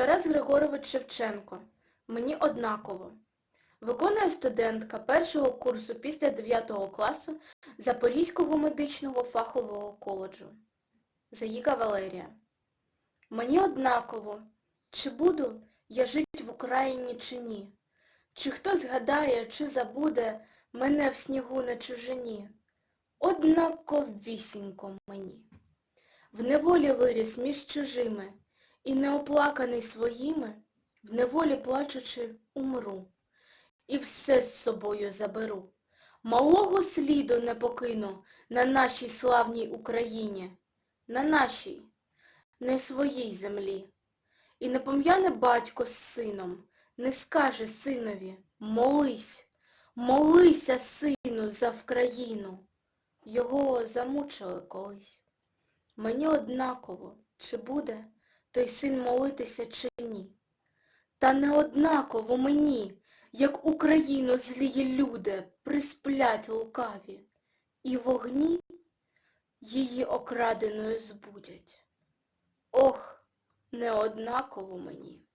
Тарас Григорович Шевченко. Мені однаково. Виконує студентка першого курсу після 9 класу Запорізького медичного фахового коледжу. Заїка Валерія. Мені однаково, чи буду я жить в Україні чи ні. Чи хто згадає, чи забуде мене в снігу на чужині. Однаковісінько мені. В неволі виріс між чужими, і неоплаканий своїми, в неволі плачучи, умру, і все з собою заберу. Малого сліду не покину на нашій славній Україні, на нашій, не своїй землі. І не пом'яне батько з сином, не скаже синові, молись, молися, сину, за Вкраїну. Його замучили колись. Мені однаково, чи буде той син молитися, чи ні. Та не однаково мені, як Україну злії люди присплять лукаві, і вогні її окраденою збудять. Ох, не однаково мені.